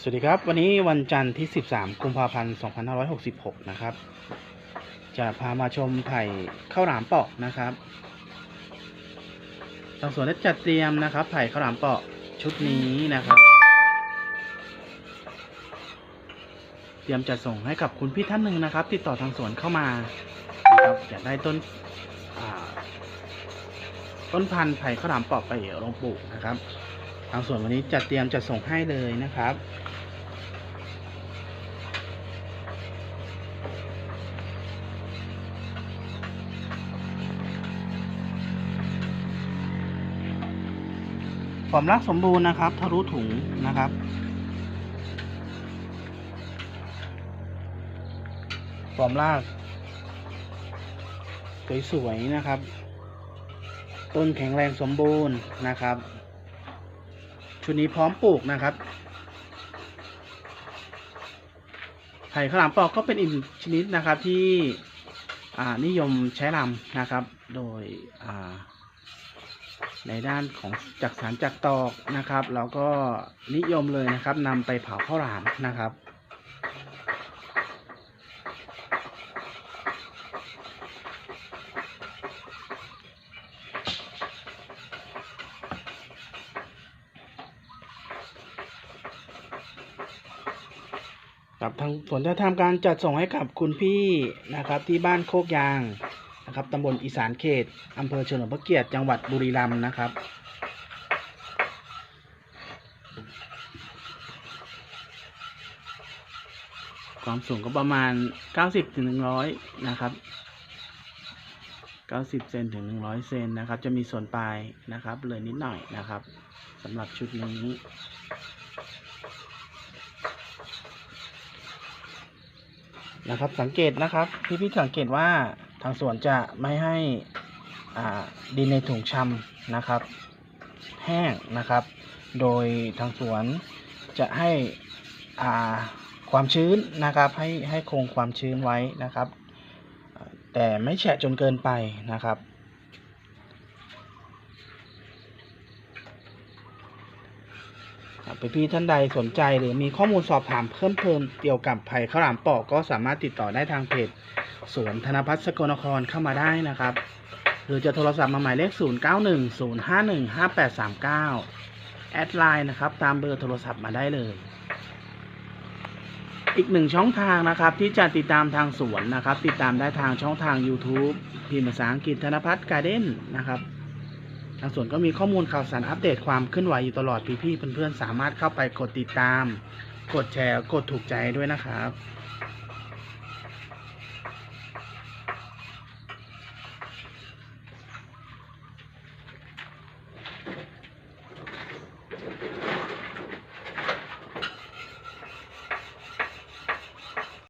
สวัสดีครับ วันนี้วันจันทร์ที่ 13 กุมภาพันธ์ 2566 นะครับ จะพามาชมไผ่ข้าวหลามเปาะนะครับทางสวนได้จัดเตรียมนะครับ ไผ่ข้าวหลามเปาะชุดนี้นะครับ เตรียมจะส่งให้กับคุณพี่ท่านหนึ่งนะครับ ติดต่อทางสวนเข้ามานะครับอยากได้ต้นต้นพันธุ์ไผ่ข้าวหลามเปาะไปลงปลูกนะครับ ทางส่วนวันนี้จัดเตรียมจะส่งให้เลยนะครับ ความรักสมบูรณ์นะครับทะลุถุงนะครับความรากสวยๆนะครับ ต้นแข็งแรงสมบูรณ์นะครับ ชุดนี้พร้อมปลูกนะครับ ไผ่ข้าวหลามปอกก็เป็นอีกชนิดนะครับที่นิยมใช้ลำนะครับ โดยในด้านของจักสารจักตอกนะครับ เราก็นิยมเลยนะครับนำไปเผาข้าวหลามนะครับ ครับทางสวนจะทำการจัดส่งให้กับคุณพี่นะครับที่บ้านโคกยางนะครับตำบลอีสานเขตอำเภอเฉลิมพระเกียรติจังหวัดบุรีรัมย์นะครับความสูงก็ประมาณ 90ถึง100 นะครับ 90 เซนถึง 100 เซนนะครับ จะมีส่วนปลายนะครับเลยนิดหน่อยนะครับสำหรับชุดนี้ นะครับสังเกตนะครับพี่พี่ๆสังเกตว่าทางสวนจะไม่ให้ดินในถุงชำนะครับ แห้งนะครับ โดยทางสวนจะให้ความชื้นนะครับให้ให้คงความชื้นไว้นะครับ แต่ไม่แฉะจนเกินไปนะครับ พี่พี่ๆท่านใดสนใจหรือมีข้อมูลสอบถามเพิ่มเติมเกี่ยวกับไผ่ข้าวหลามปอกก็สามารถติดต่อได้ทางเพจสวนธนพัฒน์สกลนครเข้ามาได้นะครับ หรือจะโทรศัพท์มาหมายเลข 0 9 1 0 5 1 5 8 3 9 แอดไลน์นะครับ ตามเบอร์โทรศัพท์มาได้เลย อีกหนึ่งช่องทางนะครับ ที่จะติดตามทางสวนนะครับ ติดตามได้ทางช่องทาง YouTube พิมพ์ภาษาอังกฤษธนพัฒน์การ์เด้นนะครับ ทางสวนก็มีข้อมูลข่าวสารอัปเดตความเคลื่อนไหวอยู่ตลอดพี่ๆเพื่อนๆ สามารถเข้าไปกดติดตาม กดแชร์ กดถูกใจด้วยนะครับ